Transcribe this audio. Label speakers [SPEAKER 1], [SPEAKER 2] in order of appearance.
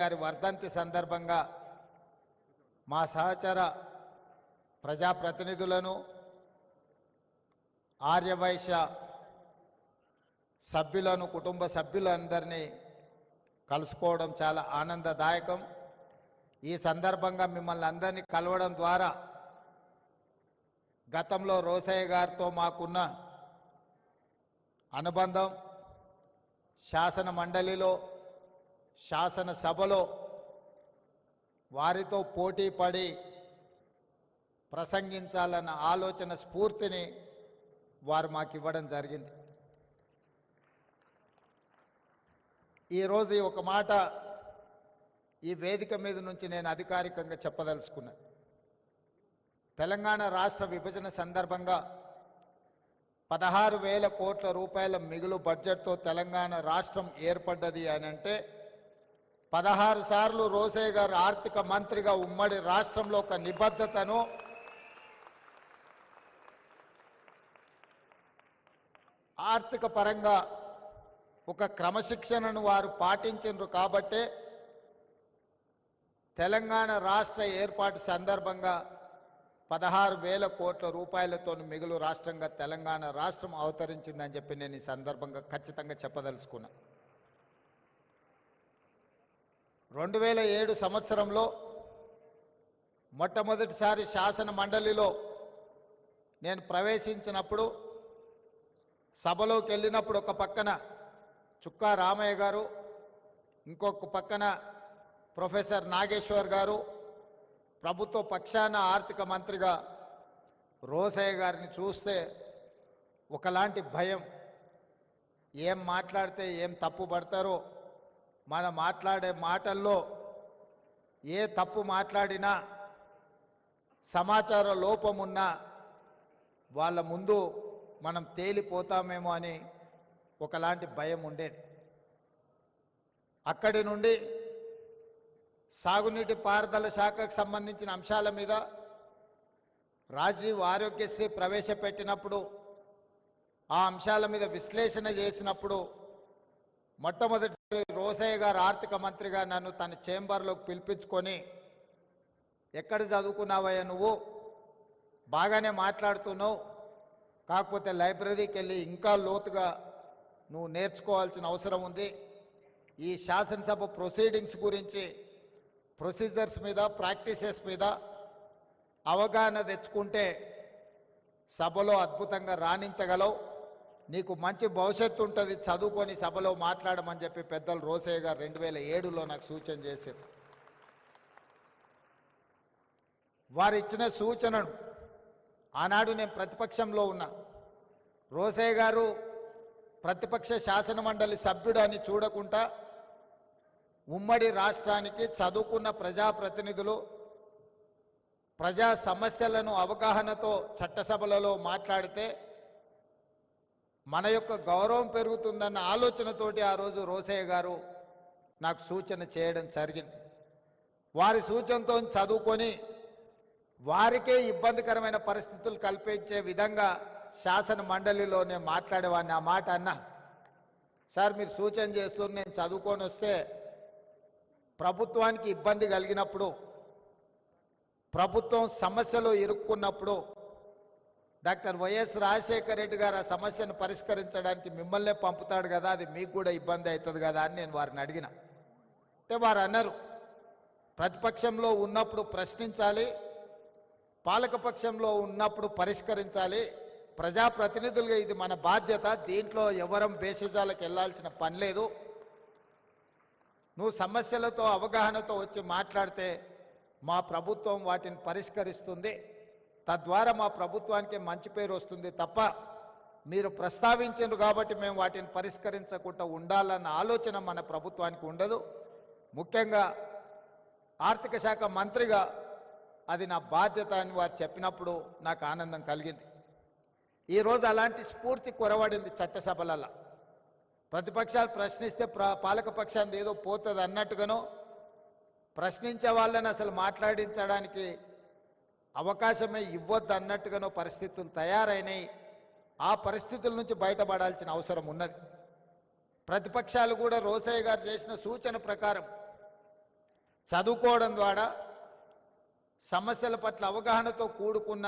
[SPEAKER 1] గారి వర్ధంతి సందర్భంగా మా సహచర ప్రజాప్రతినిధులను ఆర్యవైశ్య సభ్యులను కుటుంబ సభ్యులందరినీ కలుసుకోవడం చాలా ఆనందదాయకం. ఈ సందర్భంగా మిమ్మల్ని అందరినీ కలవడం ద్వారా గతంలో రోసయ్య గారితో మాకున్న అనుబంధం శాసన మండలిలో శాసనసభలో వారితో పోటీ పడి ప్రసంగించాలన్న ఆలోచన స్ఫూర్తిని వారు మాకు ఇవ్వడం జరిగింది. ఈరోజు ఒక మాట ఈ వేదిక మీద నుంచి నేను అధికారికంగా చెప్పదలుచుకున్నాను తెలంగాణ రాష్ట్ర విభజన సందర్భంగా పదహారు వేల కోట్ల రూపాయల మిగులు బడ్జెట్తో తెలంగాణ రాష్ట్రం ఏర్పడ్డది అని అంటే పదహారు సార్లు రోసయ్య గారు ఆర్థిక మంత్రిగా ఉమ్మడి రాష్ట్రంలో ఒక నిబద్ధతను ఆర్థిక పరంగా ఒక క్రమశిక్షణను వారు పాటించరు కాబట్టే తెలంగాణ రాష్ట్ర ఏర్పాటు సందర్భంగా పదహారు వేల కోట్ల రూపాయలతో మిగులు రాష్ట్రంగా తెలంగాణ రాష్ట్రం అవతరించిందని చెప్పి నేను ఈ సందర్భంగా ఖచ్చితంగా చెప్పదలుచుకున్నాను రెండు వేల ఏడు సంవత్సరంలో మొట్టమొదటిసారి శాసన మండలిలో నేను ప్రవేశించినప్పుడు సభలోకి వెళ్ళినప్పుడు ఒక పక్కన చుక్కా రామయ్య గారు ఇంకొక పక్కన ప్రొఫెసర్ నాగేశ్వర్ గారు ప్రభుత్వ పక్షాన ఆర్థిక మంత్రిగా రోసయ్య గారిని చూస్తే ఒకలాంటి భయం. ఏం మాట్లాడితే ఏం తప్పు పడతారో మనం మాట్లాడే మాటల్లో ఏ తప్పు మాట్లాడినా సమాచార లోపమున్నా వాళ్ళ ముందు మనం తేలిపోతామేమో అని ఒకలాంటి భయం ఉండేది. అక్కడి నుండి సాగునీటి పారుదల శాఖకు సంబంధించిన అంశాల మీద రాజీవ్ ఆరోగ్యశ్రీ ప్రవేశపెట్టినప్పుడు ఆ అంశాల మీద విశ్లేషణ చేసినప్పుడు మొట్టమొదటిసారి రోసయ్య గారు ఆర్థిక మంత్రిగా నన్ను తన చేంబర్లోకి పిలిపించుకొని ఎక్కడ చదువుకున్నావయ్యా నువ్వు? బాగానే మాట్లాడుతున్నావు. కాకపోతే లైబ్రరీకి వెళ్ళి ఇంకా లోతుగా నువ్వు నేర్చుకోవాల్సిన అవసరం ఉంది. ఈ శాసనసభ ప్రొసీడింగ్స్ గురించి ప్రొసీజర్స్ మీద ప్రాక్టీసెస్ మీద అవగాహన తెచ్చుకుంటే సభలో అద్భుతంగా రాణించగలవు. నీకు మంచి భవిష్యత్తు ఉంటుంది చదువుకొని సభలో మాట్లాడమని చెప్పి పెద్దలు రోసయ్య గారు రెండు వేల ఏడులో నాకు సూచన చేశారు. వారు ఇచ్చిన సూచనను ఆనాడు నేను ప్రతిపక్షంలో ఉన్నా. రోసయ్య గారు ప్రతిపక్ష శాసన మండలి సభ్యుడు అని చూడకుండా ఉమ్మడి రాష్ట్రానికి చదువుకున్న ప్రజాప్రతినిధులు ప్రజా సమస్యలను అవగాహనతో చట్టసభలలో మాట్లాడితే మన యొక్క గౌరవం పెరుగుతుందన్న ఆలోచనతోటి ఆ రోజు రోసయ్య గారు నాకు సూచన చేయడం జరిగింది. వారి సూచనతో చదువుకొని వారికే ఇబ్బందికరమైన పరిస్థితులు కల్పించే విధంగా శాసన మండలిలోనే మాట్లాడేవాడిని. ఆ మాట అన్నా సార్ మీరు సూచన చేస్తూ నేను చదువుకొని వస్తే ప్రభుత్వానికి ఇబ్బంది కలిగినప్పుడు ప్రభుత్వం సమస్యలో ఇరుక్కున్నప్పుడు డాక్టర్ వైఎస్ రాజశేఖర రెడ్డి గారు ఆ సమస్యను పరిష్కరించడానికి మిమ్మల్నే పంపుతాడు కదా అది మీకు కూడా ఇబ్బంది అవుతుంది కదా అని నేను వారిని అడిగిన. అంటే వారు అన్నారు ప్రతిపక్షంలో ఉన్నప్పుడు ప్రశ్నించాలి పాలకపక్షంలో ఉన్నప్పుడు పరిష్కరించాలి ప్రజాప్రతినిధులుగా ఇది మన బాధ్యత దీంట్లో ఎవరం భేషజాలకు వెళ్ళాల్సిన పని లేదు. నువ్వు సమస్యలతో అవగాహనతో వచ్చి మాట్లాడితే మా ప్రభుత్వం వాటిని పరిష్కరిస్తుంది. తద్వారా మా ప్రభుత్వానికి మంచి పేరు వస్తుంది తప్ప మీరు ప్రస్తావించారు కాబట్టి మేము వాటిని పరిష్కరించకుండా ఉండాలన్న ఆలోచన మన ప్రభుత్వానికి ఉండదు. ముఖ్యంగా ఆర్థిక శాఖ మంత్రిగా అది నా బాధ్యత అని వారు చెప్పినప్పుడు నాకు ఆనందం కలిగింది. ఈరోజు అలాంటి స్ఫూర్తి కొరవడింది చట్టసభలలో ప్రతిపక్షాలు ప్రశ్నిస్తే ప్ర పాలకపక్షాన్ని ఏదో పోతుంది అన్నట్టుగానో ప్రశ్నించే వాళ్ళని అసలు మాట్లాడించడానికి అవకాశమే ఇవ్వద్దు అన్నట్టుగానో పరిస్థితులు తయారైనాయి. ఆ పరిస్థితుల నుంచి బయటపడాల్సిన అవసరం ఉన్నది. ప్రతిపక్షాలు కూడా రోసయ్య గారు చేసిన సూచన ప్రకారం చదువుకోవడం ద్వారా సమస్యల పట్ల అవగాహనతో కూడుకున్న